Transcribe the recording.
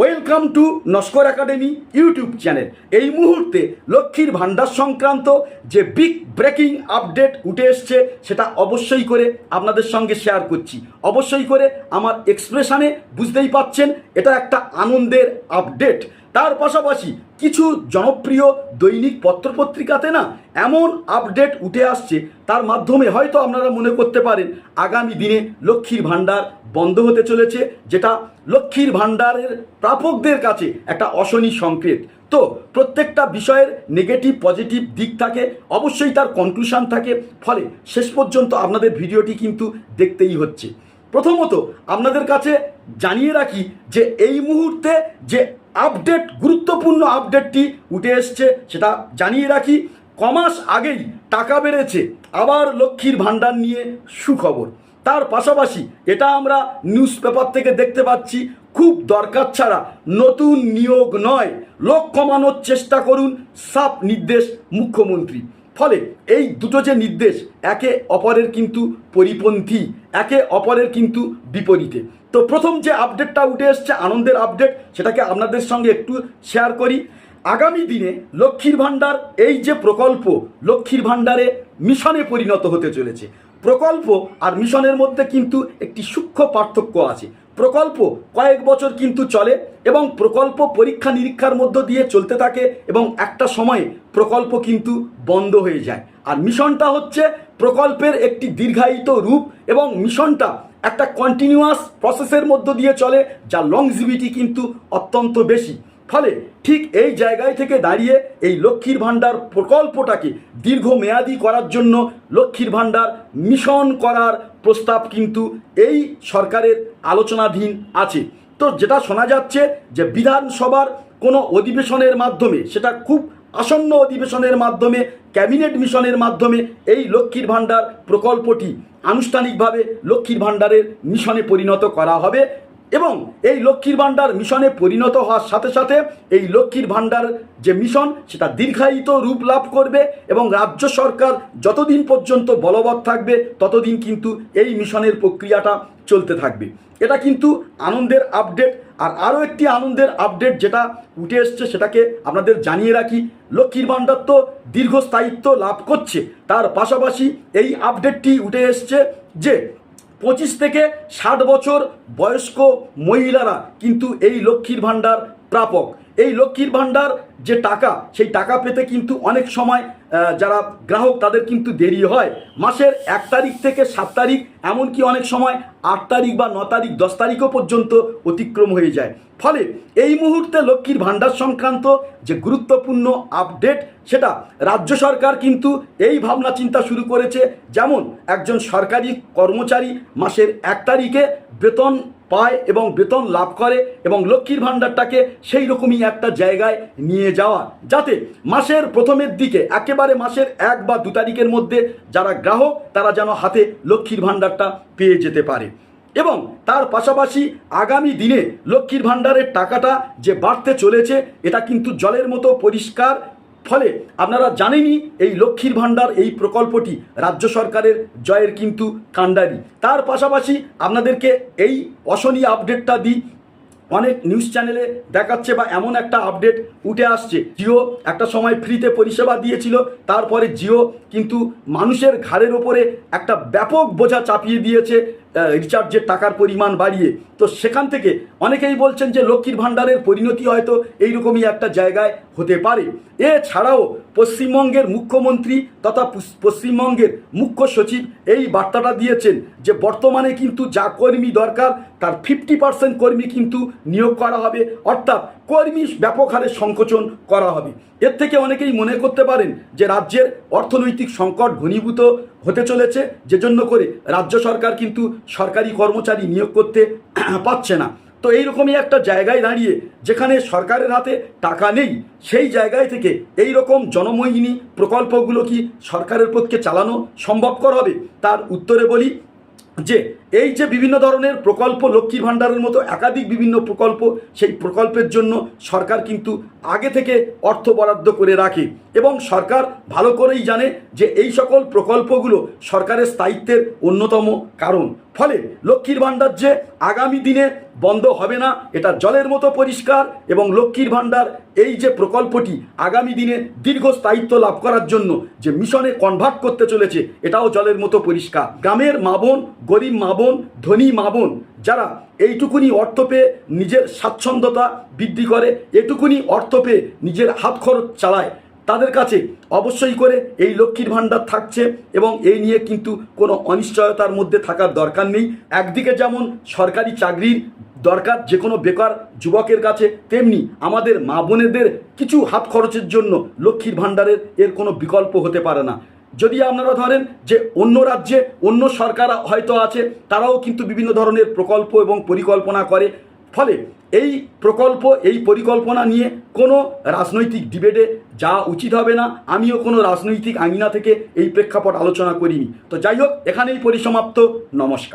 Welcome to Naskar academy YouTube channel এই মুহূর্তে লক্ষ্মীর ভাণ্ডার সংক্রান্ত যে বিগ ব্রেকিং আপডেট উঠে এসছে, সেটা অবশ্যই করে আপনাদের সঙ্গে শেয়ার করছি। অবশ্যই করে আমার এক্সপ্রেশনে বুঝতেই পাচ্ছেন, এটা একটা আনন্দের আপডেট তার পাশাপাশি কিছু জনপ্রিয় দৈনিক পত্রপত্রিকাতে না এমন আপডেট উঠে আসছে, তার মাধ্যমে হয়তো আপনারা মনে করতে পারেন আগামী দিনে লক্ষ্মীর ভাণ্ডার বন্ধ হতে চলেছে, যেটা লক্ষ্মীর ভাণ্ডারের প্রাপকদের কাছে একটা অশনি সংকেত। তো প্রত্যেকটা বিষয়ের নেগেটিভ পজিটিভ দিক থাকে, অবশ্যই তার কনক্লুশন থাকে, ফলে শেষ পর্যন্ত আপনাদের ভিডিওটি কিন্তু দেখতেই হচ্ছে। প্রথমত আপনাদের কাছে জানিয়ে রাখি যে এই মুহূর্তে যে আপডেট, গুরুত্বপূর্ণ আপডেটটি উঠে এসছে, সেটা জানিয়ে রাখি, কমাস আগেই টাকা বেড়েছে, আবার লক্ষ্মীর ভাণ্ডার নিয়ে সুখবর। তার পাশাপাশি এটা আমরা নিউজ পেপার থেকে দেখতে পাচ্ছি, খুব দরকার ছাড়া নতুন নিয়োগ নয়, লোক কমানোর চেষ্টা করুন সাপ নির্দেশ মুখ্যমন্ত্রী। ফলে এই দুটো যে নির্দেশ, একে অপরের কিন্তু পরিপন্থী, একে অপরের কিন্তু বিপরীতে। তো প্রথম যে আপডেটটা উঠে এসছে, আনন্দের আপডেট সেটাকে আপনাদের সঙ্গে একটু শেয়ার করি। আগামী দিনে লক্ষ্মীর ভাণ্ডার, এই যে প্রকল্প, লক্ষ্মীর ভাণ্ডারে মিশনে পরিণত হতে চলেছে। প্রকল্প আর মিশনের মধ্যে কিন্তু একটি সূক্ষ্ম পার্থক্য আছে। প্রকল্প কয়েক বছর কিন্তু চলে এবং প্রকল্প পরীক্ষা নিরীক্ষার মধ্য দিয়ে চলতে থাকে এবং একটা সময়ে প্রকল্প কিন্তু বন্ধ হয়ে যায়। আর মিশনটা হচ্ছে প্রকল্পের একটি দীর্ঘায়িত রূপ এবং মিশনটা একটা কন্টিনিউয়াস প্রসেসের মধ্য দিয়ে চলে, যা লংজিভিটি কিন্তু অত্যন্ত বেশি। ফলে ঠিক এই জায়গায় থেকে দাঁড়িয়ে এই লক্ষ্মীর ভাণ্ডার প্রকল্পটাকে দীর্ঘমেয়াদী করার জন্য লক্ষ্মীর ভাণ্ডার মিশন করার প্রস্তাব কিন্তু এই সরকারের আলোচনাধীন আছে। তো যেটা শোনা যাচ্ছে যে বিধানসভার কোনো অধিবেশনের মাধ্যমে, সেটা খুব আসন্ন অধিবেশনের মাধ্যমে ক্যাবিনেট মিশনের মাধ্যমে এই লক্ষ্মীর ভাণ্ডার প্রকল্পটি আনুষ্ঠানিকভাবে লক্ষ্মীর ভাণ্ডারের মিশনে পরিণত করা হবে। এবং এই লক্ষ্মীর ভাণ্ডার মিশনে পরিণত হওয়ার সাথে সাথে এই লক্ষ্মীর ভাণ্ডার যে মিশন, সেটা দীর্ঘায়িত রূপ লাভ করবে এবং রাজ্য সরকার যতদিন পর্যন্ত বলবৎ থাকবে, ততদিন কিন্তু এই মিশনের প্রক্রিয়াটা চলতে থাকবে। এটা কিন্তু আনন্দের আপডেট। আর আরও একটি আনন্দের আপডেট যেটা উঠে এসছে, সেটাকে আপনাদের জানিয়ে রাখি। লক্ষ্মীর ভাণ্ডার তো দীর্ঘস্থায়িত্ব লাভ করছে। তার পাশাপাশি এই আপডেটটি উঠে এসছে যে পঁচিশ থেকে ষাট বছর বয়স্ক মহিলারা কিন্তু এই লক্ষ্মীর ভাণ্ডার প্রাপক। এই লক্ষ্মীর ভাণ্ডার যে টাকা, সেই টাকা পেতে কিন্তু অনেক সময় যারা গ্রাহক তাদের কিন্তু দেরি হয়। মাসের এক তারিখ থেকে সাত তারিখ, এমনকি অনেক সময় আট তারিখ বা ন তারিখ, দশ তারিখও পর্যন্ত অতিক্রম হয়ে যায়। ফলে এই মুহূর্তে লক্ষ্মীর ভাণ্ডার সংক্রান্ত যে গুরুত্বপূর্ণ আপডেট, সেটা রাজ্য সরকার কিন্তু এই ভাবনা চিন্তা শুরু করেছে। যেমন একজন সরকারি কর্মচারী মাসের এক তারিখে বেতন পায় এবং বেতন লাভ করে এবং লক্ষ্মীর ভাণ্ডারটাকে সেই রকমই একটা জায়গায় নিয়ে যাওয়া। যাতে মাসের প্রথমের দিকে, একেবারে মাসের এক বা দু তারিখের মধ্যে যারা গ্রাহক, তারা যেন হাতে লক্ষ্মীর ভাণ্ডারটা পেয়ে যেতে পারে। এবং তার পাশাপাশি আগামী দিনে লক্ষ্মীর ভাণ্ডারের টাকাটা যে বাড়তে চলেছে, এটা কিন্তু জলের মতো পরিষ্কার ফলে আপনারা জানেনই এই লক্ষ্মীর ভাণ্ডার, এই প্রকল্পটি রাজ্য সরকারের জয়ের কিন্তু কাণ্ডারি। তার পাশাপাশি আপনাদেরকে এই অশনি আপডেটটা দিই। অনেক নিউজ চ্যানেলে দেখাচ্ছে বা এমন একটা আপডেট উঠে আসছে। জিও একটা সময় ফ্রিতে পরিষেবা দিয়েছিল, তারপরে জিও কিন্তু মানুষের ঘাড়ের ওপরে একটা ব্যাপক বোঝা চাপিয়ে দিয়েছে রিচার্জের টাকার পরিমাণ বাড়িয়ে। তো সেখান থেকে অনেকেই বলছেন যে লক্ষ্মীর ভাণ্ডারের পরিণতি হয়তো এইরকমই একটা জায়গায় হতে পারে। এছাড়াও পশ্চিমবঙ্গের মুখ্যমন্ত্রী তথা পশ্চিমবঙ্গের মুখ্য সচিব এই বার্তাটা দিয়েছেন যে বর্তমানে কিন্তু যা কর্মী দরকার, তার ফিফটি পার্সেন্ট কর্মী কিন্তু নিয়োগ করা হবে। অর্থাৎ কর্মী ব্যাপক হারে সংকোচন করা হবে। এর থেকে অনেকেই মনে করতে পারেন যে রাজ্যের অর্থনৈতিক সংকট ঘনীভূত হতে চলেছে যে জন্য করে রাজ্য সরকার কিন্তু সরকারি কর্মচারী নিয়োগ করতে পারছে না। তো এইরকমই একটা জায়গায় দাঁড়িয়ে, যেখানে সরকারের হাতে টাকা নেই, সেই জায়গায় থেকে এই রকম জনমোহিনী প্রকল্পগুলো কি সরকারের পক্ষে চালানো সম্ভবকর হবে? তার উত্তরে বলি যে, এই যে বিভিন্ন ধরনের প্রকল্প, লক্ষ্মীর ভাণ্ডারের মতো একাধিক বিভিন্ন প্রকল্প, সেই প্রকল্পের জন্য সরকার কিন্তু আগে থেকে অর্থ বরাদ্দ করে রাখে এবং সরকার ভালো করেই জানে যে এই সকল প্রকল্পগুলো সরকারের স্থায়িত্বের অন্যতম কারণ। ফলে লক্ষ্মীর ভাণ্ডার যে আগামী দিনে বন্ধ হবে না, এটা জলের মতো পরিষ্কার এবং লক্ষ্মীর ভাণ্ডার। এই যে প্রকল্পটি আগামী দিনে দীর্ঘ স্থায়িত্ব লাভ করার জন্য যে মিশনে কনভার্ট করতে চলেছে, এটাও জলের মতো পরিষ্কার। গ্রামের মা বোন, গরিব মা বোন, ধনী মা বোন, যারা এইটুকুনি অর্থ পেয়ে নিজের স্বাচ্ছন্দ্যতা বৃদ্ধি করে, এটুকুনি অর্থ পেয়ে নিজের হাত খরচ চালায় তাদের কাছে অবশ্যই করে এই লক্ষ্মীর ভাণ্ডার থাকছে এবং এই নিয়ে কিন্তু কোনো অনিশ্চয়তার মধ্যে থাকার দরকার নেই। একদিকে যেমন সরকারি চাকরির দরকার যে কোনো বেকার যুবকের কাছে, তেমনি আমাদের মা বোনেদের কিছু হাত খরচের জন্য লক্ষ্মীর ভাণ্ডারের এর কোনো বিকল্প হতে পারে না। যদি আপনারা ধরেন যে অন্য রাজ্যে অন্য সরকার হয়তো আছে, তারাও কিন্তু বিভিন্ন ধরনের প্রকল্প এবং পরিকল্পনা করে। ফলে এই প্রকল্প, এই পরিকল্পনা নিয়ে কোনো রাজনৈতিক ডিবেটে যাওয়া উচিত হবে না। আমিও কোনো রাজনৈতিক আঙিনা থেকে এই প্রেক্ষাপট আলোচনা করিনি। তো যাই হোক, এখানেই পরিসমাপ্ত। নমস্কার।